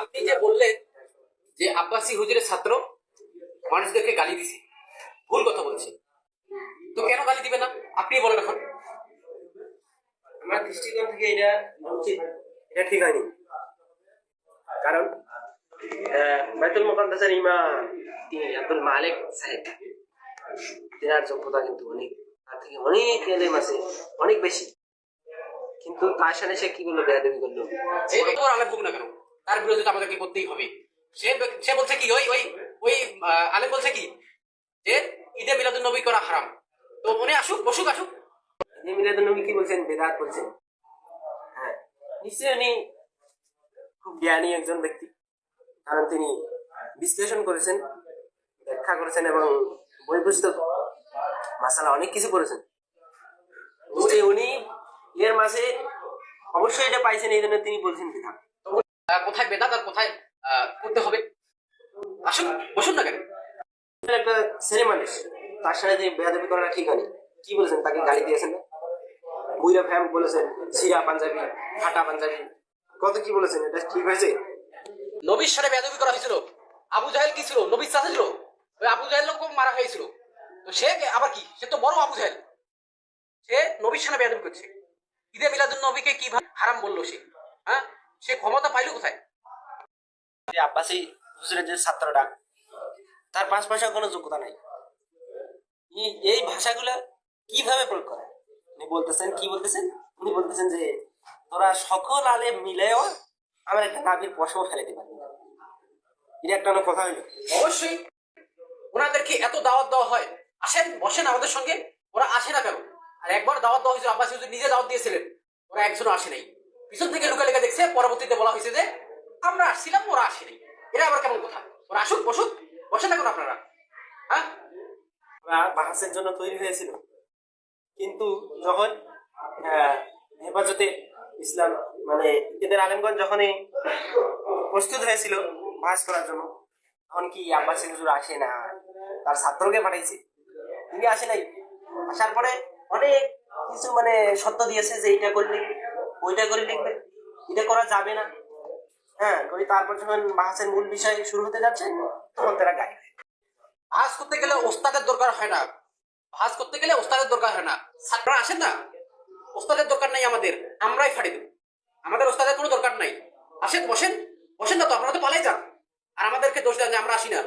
আপনি যে বললেন যে আব্বাসী হুজুরের ছাত্র মানুষদেরকে গালি দিছে ভুল কথা বলছে তো কেন গালি দিবে না? আপনি বলেন এখন। আমার দৃষ্টিকোণ থেকে এটা উচিত এটা ঠিক হয়নি। কারণ বাইতুল মুকাদ্দাসের ইমাম তিনি আব্দুল মালিক সাহেব। তেনার যোগ্যতা কিন্তু অনেক তার থেকে অনেক এলেম আছে অনেক বেশি। কিন্তু তার সাথে সে কি করল? বেয়াদবি করল হোক না কেন। তার বিরোধিতা তো আমাদেরকে করতেই হবে। সে সে বলছে কি, ওই ওই ওই আলেম বলছে কি, যে ঈদে মিলাদুল নবী করা হারাম। তো উনি আসুক, বসুক, আসুক। যে মিলাদুল নবী কি বলছেন? বেদাত বলছেন। হ্যাঁ। নিশ্চয়ই উনি খুব জ্ঞানী একজন ব্যক্তি। কারণ তিনি বিশ্লেষণ করেছেন, ব্যাখ্যা করেছেন এবং বই পুস্তক মাসালা অনেক কিছু করেছেন। উনি এর মাঝে অবশ্যই এটা পাইছেন এই জন্য তিনি বলছেন বিধান কোথায় বেদাত আর কোথায় করতে হবে। আসুন বসুন না কেন? একটা ছেলে মানুষ তার সাথে যে বেয়াদবি করাটা ঠিক হয়নি কি বলেছেন? তাকে গালি দিয়েছেন না? বুইরা ফ্যাম বলেছেন সিরা পাঞ্জাবি ফাটা পাঞ্জাবি। কত কি বলেছেন? এটা ঠিক হয়েছে? নবীর সাথে বেদবি করা হয়েছিল। আবু জাহেল কি ছিল? নবীর সাথে ছিল? ওই আবু জাহেলকে মারা হয়েছিল। তো সে আবার কি? সে তো বড় আবু জাহেল। সে নবীর সাথে বেদবি করছে। ঈদে মিলাদুল নবীকে কীভাবে হারাম বলল সে? হ্যাঁ? সে ক্ষমতা পাইলো কোথায়? যে আব্বাসী হুজুরের যে ছাত্রটা তার পাঁচ পয়সা কোনো যোগ্যতা নাই। এই- ভাষাগুলো কীভাবে প্রয়োগ করে? উনি বলতেছেন কি বলতেছেন? উনি বলতেছেন যে তোরা সকল আলে মিলেও আমার একটা নাবির পশম ফেলে দিবেন এটা একটা অনেক কথা হইল। অবশ্যই। ওনাদেরকে এত দাওয়াত দেওয়া হয়। আসেন বসেন আমাদের সঙ্গে। ওরা আসে না কেন? আর একবার দাওয়াত দেওয়া হয়েছিল আব্বাস হুজুর নিজে দাওয়াত দিয়েছিলেন। ওরা একজনও আসে নাই। পিছন থেকে লুকা লেখা দেখছে, পরবর্তীতে বলা হয়েছে যে, আমরা আসছিলাম, ওরা আসেনি। এরা আবার কেমন কথা? ওরা আসুক, বসুক বসে না কেন আপনারা? হ্যাঁ? বাহাসের জন্য তৈরি হয়েছিল। কিন্তু যখন হেফাজতে ইসলাম মানে এদের আলেমগঞ্জ যখনই প্রস্তুত হয়েছিল বাহাস করার জন্য, তখন কি আব্বাসী হুজুর আসে না? তার ছাত্রকে পাঠাইছে। তিনি আসে নাই। আসার পরে অনেক কিছু মানে সত্য দিয়েছে যে এইটা করে লিখবে ওইটা করে লিখবে। এটা করা যাবে না। হ্যাঁ করে তারপর যখন বাহাসের মূল বিষয় শুরু হতে যাচ্ছে, তখন তারা গায়ে ভাজ করতে গেলে ওস্তাদের দরকার হয় না। ভাজ করতে গেলে ওস্তাদের দরকার হয় না। ছাত্ররা আসেন না? ওস্তাদের দরকার নাই আমাদের। আমরাই ফাড়ি দেব। আমাদের ওস্তাদের কোনো দরকার নাই। আসেন, বসেন। বসেন না তো, আপনারা তো পালাই যান। আর আমাদেরকে দোষ দেন যে আমরা আসি না।